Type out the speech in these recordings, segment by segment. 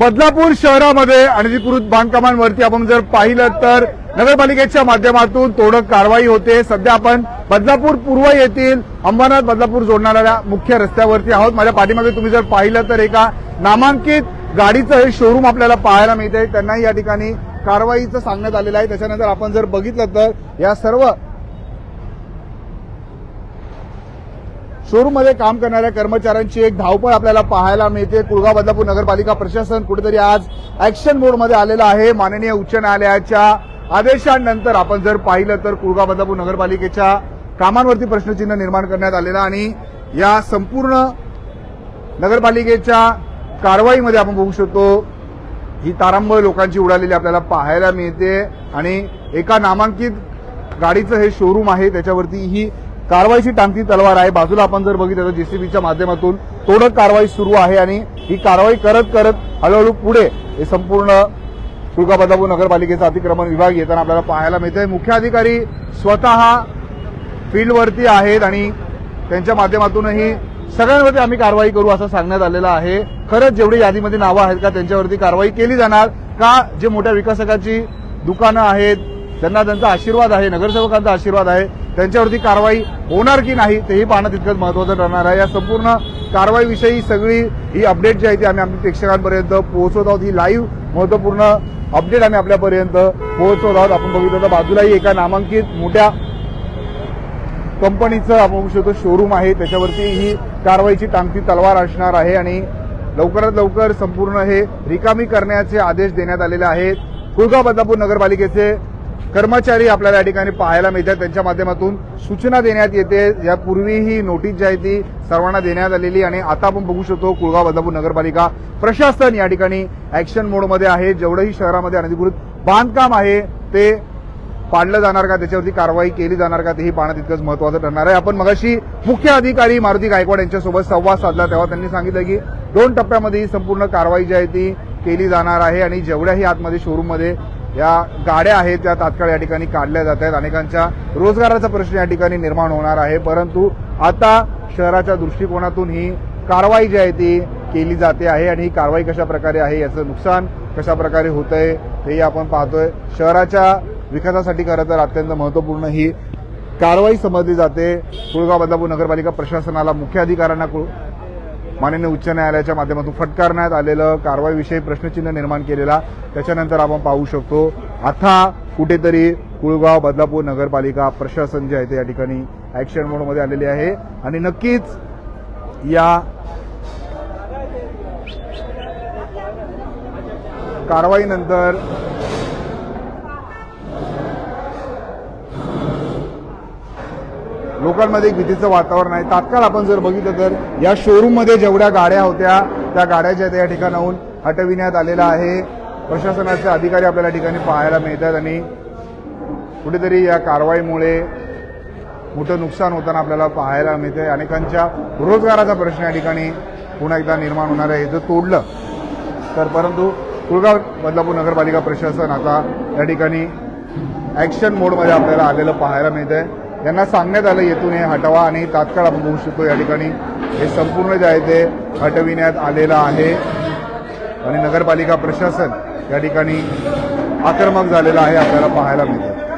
बदलापूर शहरामध्ये अनधिकृत बांधकामांवरती आपण जर पाहिलं तर नगरपालिकेच्या माध्यमातून तोडक कारवाई होते. सध्या आपण बदलापूर पूर्व येथील अंबरनाथ बदलापूर जोडणाऱ्या मुख्य रस्त्यावरती आहोत. माझ्या पाठीमागे तुम्ही जर पाहिलं तर एका नामांकित गाडीचं हे शोरूम आपल्याला पाहायला मिळते त्यांनाही या ठिकाणी कारवाईचं सांगण्यात आलेलं आहे. त्याच्यानंतर आपण जर बघितलं तर या सर्व शोरूममध्ये काम करणाऱ्या कर्मचाऱ्यांची एक धावपळ आपल्याला पाहायला मिळते. कुळगाव बदलापूर नगरपालिका प्रशासन कुठेतरी आज ऍक्शन मोडमध्ये आलेलं आहे. माननीय उच्च न्यायालयाच्या आदेशानंतर आपण जर पाहिलं तर कुळगाव बदलापूर नगरपालिकेच्या कामांवरती प्रश्नचिन्ह निर्माण करण्यात आलेलं आणि या संपूर्ण नगरपालिकेच्या कारवाईमध्ये आपण बघू शकतो ही तारांबळ लोकांची उडालेली आपल्याला पाहायला मिळते. आणि एका नामांकित गाडीचं हे शोरूम आहे त्याच्यावरती ही कारवाईची टांगती तलवार आहे. बाजूला आपण जर बघितलं तर जेसीबीच्या माध्यमातून तोडक कारवाई सुरू आहे आणि ही कारवाई करत करत हळूहळू पुढे हे संपूर्ण तुळकाबदापूर नगरपालिकेचा अतिक्रमण विभाग येताना आपल्याला पाहायला मिळतंय. मुख्य अधिकारी स्वतः फील्डवरती आहेत आणि त्यांच्या माध्यमातूनही सगळ्यांवरती आम्ही कारवाई करू असं सांगण्यात आलेलं आहे. खरंच जेवढी यादीमध्ये नावं आहेत का त्यांच्यावरती कारवाई केली जाणार का जे मोठ्या विकासकाची दुकानं आहेत त्यांना त्यांचा आशीर्वाद आहे नगरसेवकांचा आशीर्वाद आहे. त्यांच्यावरती कारवाई होणार की नाही तेही पाहणं तितकंच महत्वाचं ठरणार आहे. या संपूर्ण कारवाईविषयी सगळी ही अपडेट जी आहे ती आम्ही आमच्या प्रेक्षकांपर्यंत पोहोचवत आहोत. ही लाईव्ह महत्त्वपूर्ण अपडेट आम्ही आपल्यापर्यंत पोहोचवत आहोत. आपण बघितलं तर बाजूलाही एका नामांकित मोठ्या कंपनीचं आपण बघू शकतो शोरूम आहे. त्याच्यावरती ही कारवाईची टांगती तलवार असणार आहे आणि लवकरात लवकर संपूर्ण हे रिकामी करण्याचे आदेश देण्यात आलेले आहेत. कुळगाव बदलापूर नगरपालिकेचे कर्मचारी आपल्याला या ठिकाणी पाहायला मिळतात. त्यांच्या माध्यमातून सूचना देण्यात येते. यापूर्वी ही नोटीस जी आहे ती सर्वांना देण्यात आलेली आणि आता आपण बघू शकतो कुळगाव बदलापूर नगरपालिका प्रशासन या ठिकाणी ऍक्शन मोडमध्ये आहे. जेवढंही शहरामध्ये अनधिकृत बांधकाम आहे ते पाडलं जाणार का? त्याच्यावरती कारवाई केली जाणार का? तेही पाहणं तितकंच महत्वाचं ठरणार आहे. आपण मगाशी मुख्य अधिकारी मारुती गायकवाड यांच्यासोबत संवाद साधला. तेव्हा त्यांनी सांगितलं की दोन टप्प्यामध्ये ही संपूर्ण कारवाई जी आहे ती केली जाणार आहे आणि जेवढ्याही आतमध्ये शोरूममध्ये या गाड्या आहेत त्या तात्काळ या ठिकाणी काढल्या जात आहेत. अनेकांच्या रोजगाराचा प्रश्न या ठिकाणी निर्माण होणार आहे. परंतु आता शहराच्या दृष्टिकोनातून ही कारवाई जी आहे ती केली जाते आहे आणि ही कारवाई कशा प्रकारे आहे याचं नुकसान कशा प्रकारे होत आहे हेही आपण पाहतोय. शहराच्या विकासासाठी खरं तर अत्यंत महत्त्वपूर्ण ही कारवाई समजली जाते. कुळगाव बदलापूर नगरपालिका प्रशासनाला मुख्य अधिकाऱ्यांना माननीय उच्च न्यायालयाच्या माध्यमातून फटकारण्यात आलेलं कारवाईविषयी प्रश्नचिन्ह निर्माण केलेला त्याच्यानंतर आपण पाहू शकतो आता कुठेतरी कुळगाव बदलापूर नगरपालिका प्रशासन जे आहे ते या ठिकाणी ऍक्शन मोडमध्ये आलेले आहे. आणि नक्कीच या कारवाईनंतर लोकांमध्ये एक भीतीचं वातावरण आहे. तात्काळ आपण जर बघितलं तर या शोरूममध्ये जेवढ्या गाड्या होत्या त्या गाड्या ज्या त्या ठिकाणाहून हटविण्यात आलेल्या आहे. प्रशासनाचे अधिकारी आपल्याला ठिकाणी पाहायला मिळतात आणि कुठेतरी या कारवाईमुळे मोठं नुकसान होताना आपल्याला पाहायला मिळते अनेकांच्या रोजगाराचा प्रश्न या ठिकाणी पुन्हा एकदा निर्माण होणार आहे. हे जर तोडलं तर परंतु कुळगाव बदलापूर नगरपालिका प्रशासन आता या ठिकाणी ॲक्शन मोडमध्ये आपल्याला आलेलं पाहायला मिळतं आहे यांना सांगण्यात आलं येथून हे हटवा आणि तात्काळ आपण बघू शकतो या ठिकाणी. हे संपूर्ण जे आहे ते हटविण्यात आलेलं आहे. आणि नगरपालिका प्रशासन या ठिकाणी आक्रमक झालेलं आहे आपल्याला पाहायला मिळतं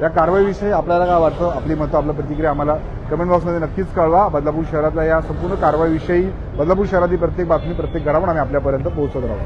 या कारवाईविषयी आपल्याला काय वाटतं? आपली मतं आपलं प्रतिक्रिया आम्हाला कमेंट बॉक्समध्ये नक्कीच कळवा. बदलापूर शहरातल्या या संपूर्ण कारवाईविषयी बदलापूर शहरातील प्रत्येक बातमी प्रत्येक घरावर आम्ही आपल्यापर्यंत पोहोचत राहू.